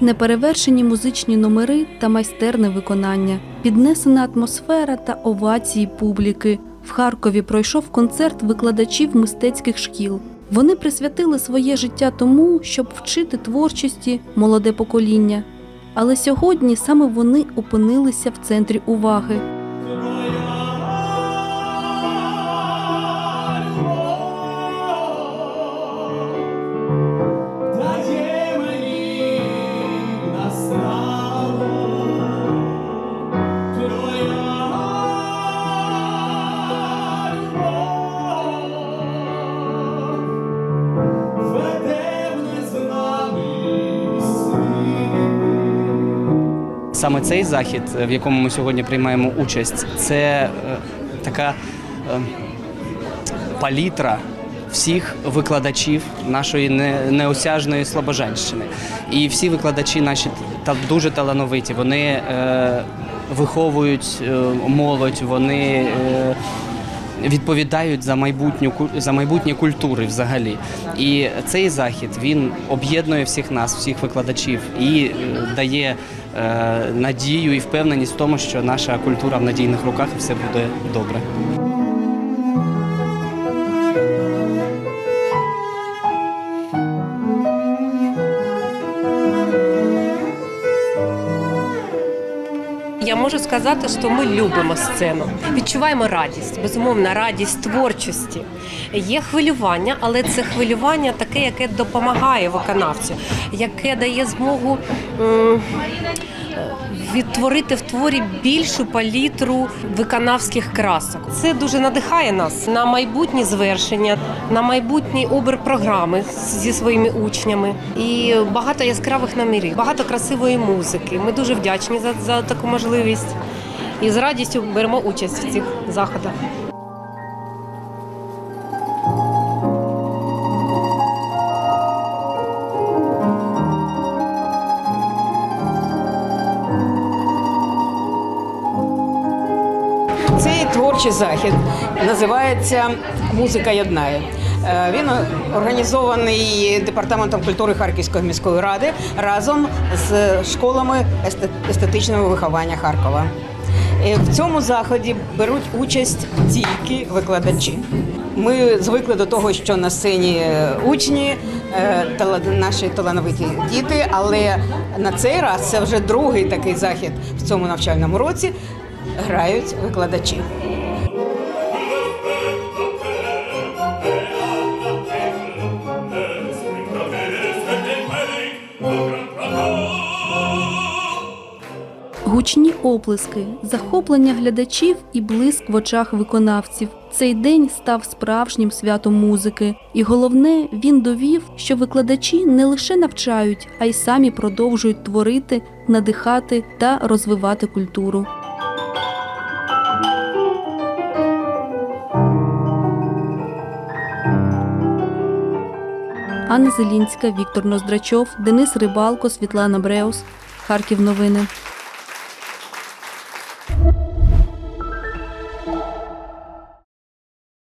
Неперевершені музичні номери та майстерне виконання, піднесена атмосфера та овації публіки. В Харкові пройшов концерт викладачів мистецьких шкіл. Вони присвятили своє життя тому, щоб вчити творчості молоде покоління. Але сьогодні саме вони опинилися в центрі уваги. Саме цей захід, в якому ми сьогодні приймаємо участь, це е, така е, палітра всіх викладачів нашої неосяжної Слобожанщини. І всі викладачі наші та дуже талановиті. Вони е, виховують е, молодь, вони. Е, відповідають за майбутню за майбутнє культури взагалі. І цей захід він об'єднує всіх нас, всіх викладачів, і е, дає е, надію і впевненість в тому, що наша культура в надійних руках і все буде добре. Я можу сказати, що ми любимо сцену, відчуваємо радість, безумовно, радість творчості. Є хвилювання, але це хвилювання таке, яке допомагає виконавцю, яке дає змогу м, відтворити в творі більшу палітру виконавських красок. Це дуже надихає нас на майбутні звершення, на майбутній обер програми зі своїми учнями. І багато яскравих намірів, багато красивої музики. Ми дуже вдячні за, за таку можливість і з радістю беремо участь в цих заходах. Творчий захід називається Музика єднає. Е, Він організований департаментом культури Харківської міської ради разом з школами естетичного виховання Харкова. Е, В цьому заході беруть участь тільки викладачі. Ми звикли до того, що на сцені е, учні, наші талановиті діти, але на цей раз це вже другий такий захід в цьому навчальному році. Грають викладачі. Гучні оплески, захоплення глядачів і блиск в очах виконавців. Цей день став справжнім святом музики, і головне, він довів, що викладачі не лише навчають, а й самі продовжують творити, надихати та розвивати культуру. Анна Зелінська, Віктор Ноздрачов, Денис Рибалко, Світлана Бреус. Харків новини.